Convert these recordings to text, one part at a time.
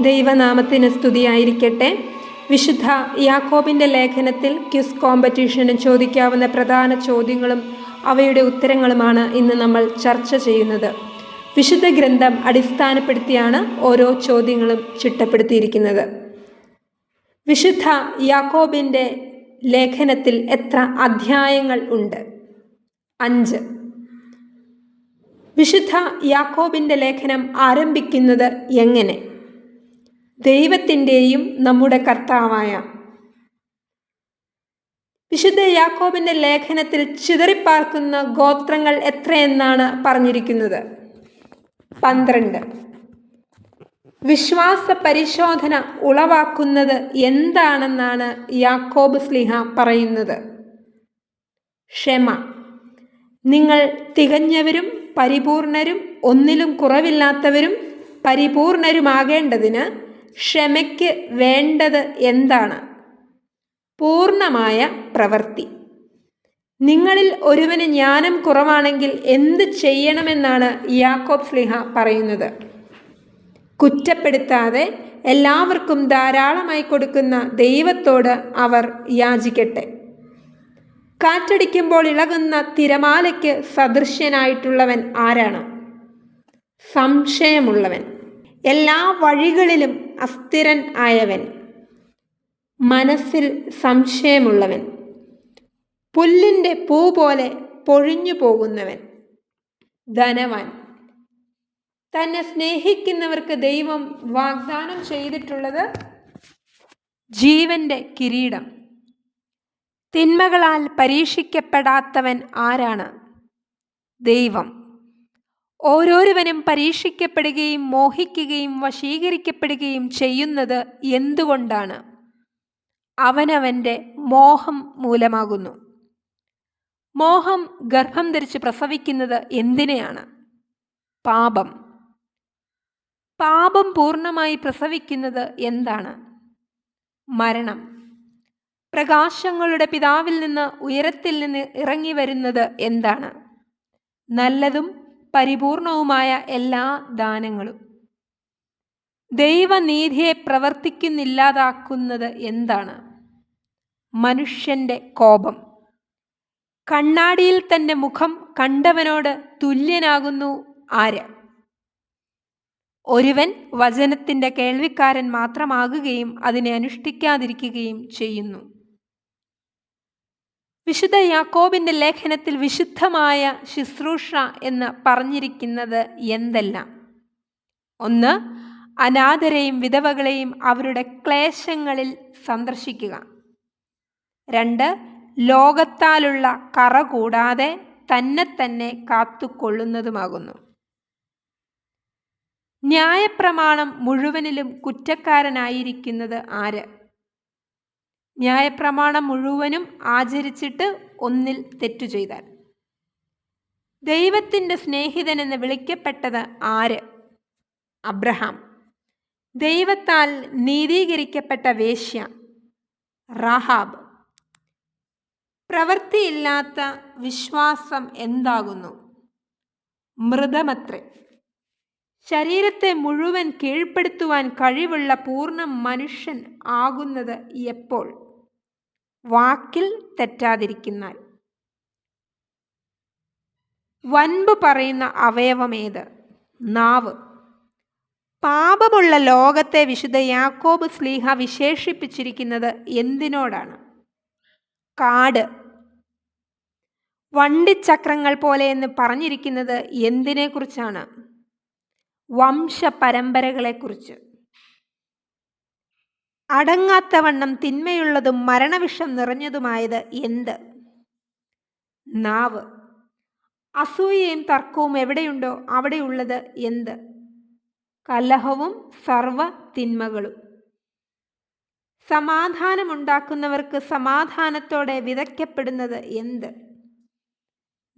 ദൈവനാമത്തിന് സ്തുതിയായിരിക്കട്ടെ. വിശുദ്ധ യാക്കോബിന്റെ ലേഖനത്തിൽ ക്യുസ് കോമ്പറ്റീഷന് ചോദിക്കാവുന്ന പ്രധാന ചോദ്യങ്ങളും അവയുടെ ഉത്തരങ്ങളുമാണ് ഇന്ന് നമ്മൾ ചർച്ച ചെയ്യുന്നത്. വിശുദ്ധ ഗ്രന്ഥം അടിസ്ഥാനപ്പെടുത്തിയാണ് ഓരോ ചോദ്യങ്ങളും ചിട്ടപ്പെടുത്തിയിരിക്കുന്നത്. വിശുദ്ധ യാക്കോബിന്റെ ലേഖനത്തിൽ എത്ര അധ്യായങ്ങൾ ഉണ്ട്? അഞ്ച്. വിശുദ്ധ യാക്കോബിന്റെ ലേഖനം ആരംഭിക്കുന്നത് എങ്ങനെ? ദൈവത്തിന്റെയും നമ്മുടെ കർത്താവായ. വിശുദ്ധ യാക്കോബിന്റെ ലേഖനത്തിൽ ചിതറിപ്പാർക്കുന്ന ഗോത്രങ്ങൾ എത്രയെന്നാണ് പറഞ്ഞിരിക്കുന്നത്? പന്ത്രണ്ട്. വിശ്വാസ പരിശോധന ഉളവാക്കുന്നത് എന്താണെന്നാണ് യാക്കോബ് സ്ലിഹ പറയുന്നത്? ക്ഷമ. നിങ്ങൾ തികഞ്ഞവരും പരിപൂർണരും ഒന്നിലും കുറവില്ലാത്തവരും പരിപൂർണരുമാകേണ്ടതിന് ക്ഷമയ്ക്ക് വേണ്ടത് എന്താണ്? പൂർണമായ പ്രവൃത്തി. നിങ്ങളിൽ ഒരുവന് ജ്ഞാനം കുറവാണെങ്കിൽ എന്ത് ചെയ്യണമെന്നാണ് യാക്കോബ് സ്ലിഹ പറയുന്നത്. കുറ്റപ്പെടുത്താതെ എല്ലാവർക്കും ധാരാളമായി കൊടുക്കുന്ന ദൈവത്തോട് അവർ യാചിക്കട്ടെ. കാറ്റടിക്കുമ്പോൾ ഇളകുന്ന തിരമാലയ്ക്ക് സദൃശ്യനായിട്ടുള്ളവൻ ആരാണ്? സംശയമുള്ളവൻ. എല്ലാ വഴികളിലും അസ്ഥിരൻ ആയവൻ. മനസ്സിൽ സംശയമുള്ളവൻ. പുല്ലിന്റെ പൂ പോലെ പൊഴിഞ്ഞു പോകുന്നവൻ. ധനവാൻ. തന്നെ സ്നേഹിക്കുന്നവർക്ക് ദൈവം വാഗ്ദാനം ചെയ്തിട്ടുള്ളത് ജീവന്റെ കിരീടം. തിന്മകളാൽ പരീക്ഷിക്കപ്പെടാത്തവൻ ആരാണ്? ദൈവം. ഓരോരുവനും പരീക്ഷിക്കപ്പെടുകയും മോഹിക്കുകയും വശീകരിക്കപ്പെടുകയും ചെയ്യുന്നത് എന്തുകൊണ്ടാണ്? അവനവന്റെ മോഹം മൂലമാകുന്നു. മോഹം ഗർഭം ധരിച്ച് പ്രസവിക്കുന്നത് എന്തിനെയാണ്? പാപം. പാപം പൂർണമായി പ്രസവിക്കുന്നത് എന്താണ്? മരണം. പ്രകാശങ്ങളുടെ പിതാവിൽ നിന്ന് ഉയരത്തിൽ നിന്ന് ഇറങ്ങി വരുന്നത് എന്താണ്? നല്ലതും പരിപൂർണവുമായ എല്ലാ ദാനങ്ങളും. ദൈവനീതിയെ പ്രവർത്തിക്കുന്നില്ലാതാക്കുന്നത് എന്താണ്? മനുഷ്യന്റെ കോപം. കണ്ണാടിയിൽ തന്റെ മുഖം കണ്ടവനോട് തുല്യനാകുന്നു ആര്? ഒരുവൻ വചനത്തിന്റെ കേൾവിക്കാരൻ മാത്രമാകുകയും അതിനെ അനുഷ്ഠിക്കാതിരിക്കുകയും ചെയ്യുന്നു. വിശുദ്ധ യാക്കോബിന്റെ ലേഖനത്തിൽ വിശുദ്ധമായ ശുശ്രൂഷ എന്ന് പറഞ്ഞിരിക്കുന്നത് എന്തെല്ലാം? ഒന്ന് അനാഥരെയും വിധവകളെയും അവരുടെ ക്ലേശങ്ങളിൽ സന്ദർശിക്കുക. രണ്ട് ലോകത്താലുള്ള കറ കൂടാതെ തന്നെ തന്നെ കാത്തുകൊള്ളുന്നതുമാകുന്നു. ന്യായപ്രമാണം മുഴുവനിലും കുറ്റക്കാരനായിരിക്കുന്നത് ആര്? ന്യായപ്രമാണം മുഴുവനും ആചരിച്ചിട്ട് ഒന്നിൽ തെറ്റു ചെയ്താൽ. ദൈവത്തിന്റെ സ്നേഹിതൻ എന്ന് വിളിക്കപ്പെട്ടത് ആര്? അബ്രഹാം. ദൈവത്താൽ നീതീകരിക്കപ്പെട്ട വേശ്യ റഹാബ്. പ്രവൃത്തിയില്ലാത്ത വിശ്വാസം എന്താകുന്നു? മൃതമത്രേ. ശരീരത്തെ മുഴുവൻ കീഴ്പ്പെടുത്തുവാൻ കഴിവുള്ള പൂർണ മനുഷ്യൻ ആകുന്നത് എപ്പോൾ? വാക്കിൽ തെറ്റാതിരിക്കുന്നാൽ. വൻപ് പറയുന്ന അവയവമേത്? നാവ്. പാപമുള്ള ലോകത്തെ വിശുദ്ധ യാക്കോബ് സ്ലീഹ വിശേഷിപ്പിച്ചിരിക്കുന്നത് എന്തിനോടാണ്? കാട്. വണ്ടിച്ചക്രങ്ങൾ എന്ന് പറഞ്ഞിരിക്കുന്നത് എന്തിനെക്കുറിച്ചാണ്? വംശപരമ്പരകളെക്കുറിച്ച്. അടങ്ങാത്തവണ്ണം തിന്മയുള്ളതും മരണവിഷം നിറഞ്ഞതുമായത് എന്ത്? നാവ്. അസൂയയും തർക്കവും എവിടെയുണ്ടോ അവിടെയുള്ളത് എന്ത്? കലഹവും സർവ തിന്മകളും സമാധാനമുണ്ടാക്കുന്നവർക്ക് സമാധാനത്തോടെ വിതയ്ക്കപ്പെടുന്നത് എന്ത്?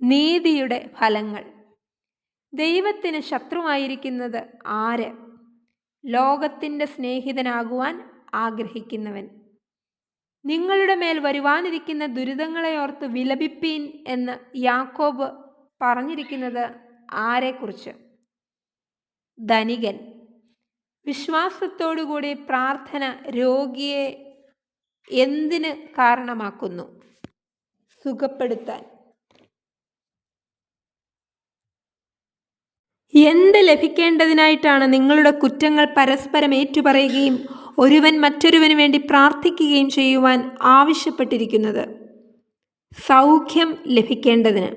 നീതിയുടെ ഫലങ്ങൾ. ദൈവത്തിന് ശത്രുവായിരിക്കുന്നത് ആര്? ലോകത്തിന്റെ സ്നേഹിതനാകുവാൻ ആഗ്രഹിക്കുന്നവൻ. നിങ്ങളുടെ മേൽ വരുവാനിരിക്കുന്ന ദുരിതങ്ങളെ ഓർത്ത് വിലപിപ്പീൻ എന്ന് യാക്കോബ് പറഞ്ഞിരിക്കുന്നത് ആരെക്കുറിച്ച്? ധനികൻ. വിശ്വാസത്തോടുകൂടി പ്രാർത്ഥന രോഗിയെ എന്തിന് കാരണമാക്കുന്നു? സുഖപ്പെടുത്താൻ. എന്ത് ലഭിക്കേണ്ടതിനായിട്ടാണ് നിങ്ങളുടെ കുറ്റങ്ങൾ പരസ്പരം ഏറ്റുപറയുകയും ഒരുവൻ മറ്റൊരുവന് വേണ്ടി പ്രാർത്ഥിക്കുകയും ചെയ്യുവാൻ ആവശ്യപ്പെട്ടിരിക്കുന്നത്? സൗഖ്യം ലഭിക്കേണ്ടതിന്.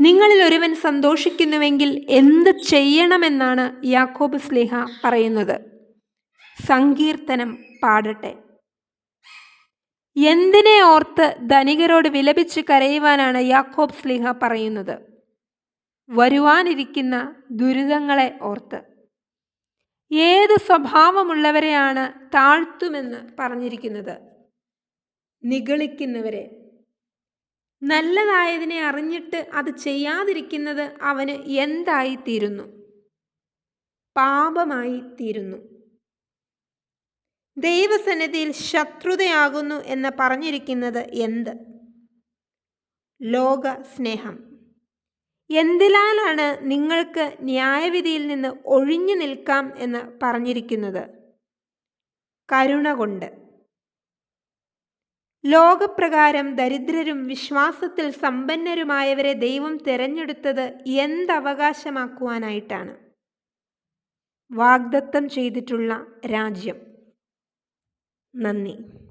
നിങ്ങളിൽ ഒരുവൻ സന്തോഷിക്കുന്നുവെങ്കിൽ എന്ത് ചെയ്യണമെന്നാണ് യാക്കോബ് സ്ലേഹ പറയുന്നത്. സങ്കീർത്തനം പാടട്ടെ. എന്തിനെ ഓർത്ത് ധനികരോട് വിലപിച്ച് കരയുവാനാണ് യാക്കോബ് സ്ലിഹ പറയുന്നത്? വരുവാനിരിക്കുന്ന ദുരിതങ്ങളെ ഓർത്ത്. ഏത് സ്വഭാവമുള്ളവരെയാണ് താഴ്ത്തുമെന്ന് പറഞ്ഞിരിക്കുന്നത്? നിഗളിക്കുന്നവരെ. നല്ലതായതിനെ അറിഞ്ഞിട്ട് അത് ചെയ്യാതിരിക്കുന്നത് അവന് എന്തായി തീരുന്നു പാപമായി തീരുന്നു ദൈവസന്നിധിയിൽ ശത്രുതയാകുന്നു എന്ന് പറഞ്ഞിരിക്കുന്നത് എന്ത്? ലോക സ്നേഹം എന്തിലാലാണ് നിങ്ങൾക്ക് ന്യായവിധിയിൽ നിന്ന് ഒഴിഞ്ഞു നിൽക്കാം എന്ന് പറഞ്ഞിരിക്കുന്നത്? കരുണ കൊണ്ട്. ലോകപ്രകാരം ദരിദ്രരും വിശ്വാസത്തിൽ സമ്പന്നരുമായവരെ ദൈവം തിരഞ്ഞെടുത്തത് എന്തവകാശമാക്കുവാനായിട്ടാണ്? വാഗ്ദത്തം ചെയ്തിട്ടുള്ള രാജ്യം. നന്ദി.